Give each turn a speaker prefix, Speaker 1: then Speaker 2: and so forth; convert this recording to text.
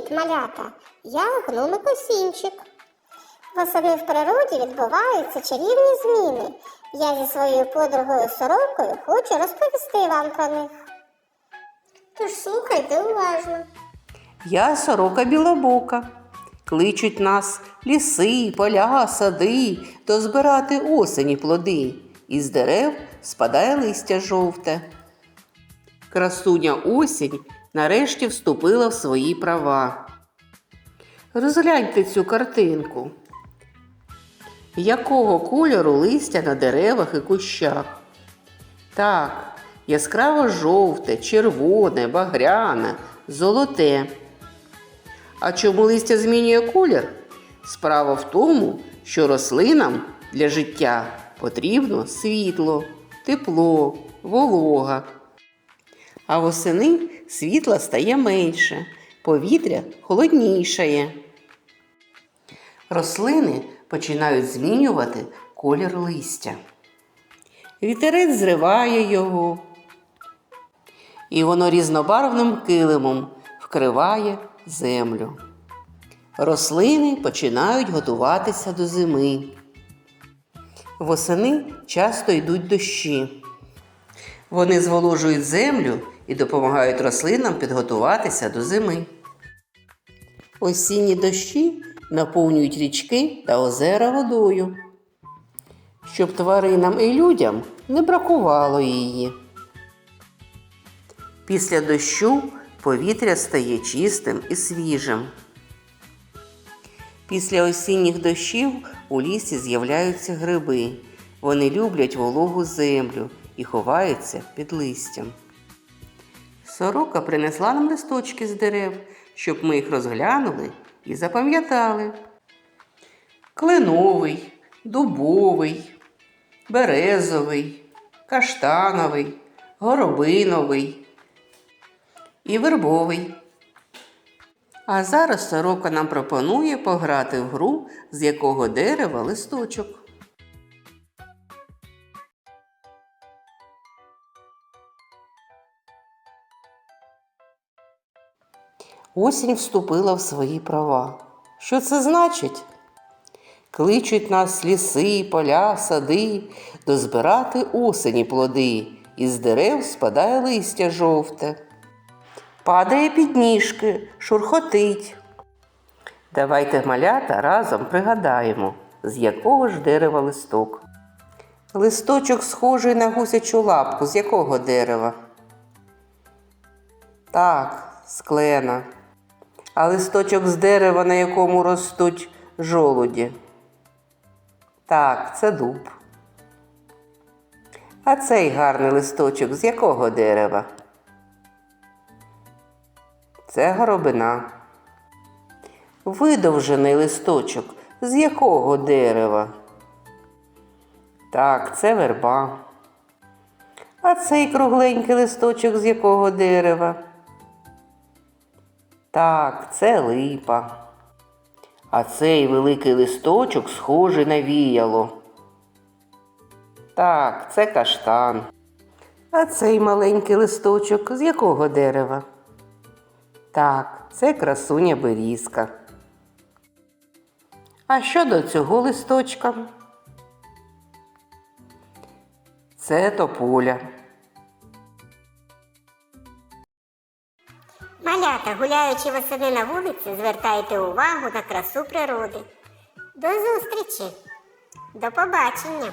Speaker 1: Привіт, малята! Я гномик Осінчик. Восени в природі відбуваються чарівні зміни. Я зі своєю подругою сорокою хочу розповісти вам про них. Тож слухайте уважно.
Speaker 2: Я сорока білобока. Кличуть нас ліси, поля, сади, то збирати осені плоди. Із дерев спадає листя жовте. Красуня осінь нарешті вступила в свої права. Розгляньте цю картинку. Якого кольору листя на деревах і кущах? Так, яскраво жовте, червоне, багряне, золоте. А чому листя змінює колір? Справа в тому, що рослинам для життя потрібно світло, тепло, волога. А восени світла стає менше, повітря холоднішає. Рослини починають змінювати колір листя. Вітерець зриває його, і воно різнобарвним килимом вкриває землю. Рослини починають готуватися до зими. Восени часто йдуть дощі. Вони зволожують землю і допомагають рослинам підготуватися до зими. Осінні дощі наповнюють річки та озера водою, щоб тваринам і людям не бракувало її. Після дощу повітря стає чистим і свіжим. Після осінніх дощів у лісі з'являються гриби. Вони люблять вологу землю і ховаються під листям. Сорока принесла нам листочки з дерев, щоб ми їх розглянули і запам'ятали. Кленовий, дубовий, березовий, каштановий, горобиновий і вербовий. А зараз сорока нам пропонує пограти в гру, з якого дерева листочок. Осінь вступила в свої права. Що це значить? Кличуть нас ліси, поля, сади, дозбирати осені плоди, із дерев спадає листя жовте. Падає під ніжки, шурхотить. Давайте малята разом пригадаємо, з якого ж дерева листок. Листочок схожий на гусячу лапку, з якого дерева? Так, з клена. А листочок з дерева, на якому ростуть жолуді. Так, це дуб. А цей гарний листочок з якого дерева? Це горобина. Видовжений листочок з якого дерева? Так, це верба. А цей кругленький листочок з якого дерева? Так, це липа. А цей великий листочок схожий на віяло. Так, це каштан. А цей маленький листочок з якого дерева? Так, це красуня берізка. А що до цього листочка? Це тополя.
Speaker 1: Малята, гуляючи восени на вулиці, звертайте увагу на красу природи. До зустрічі! До побачення!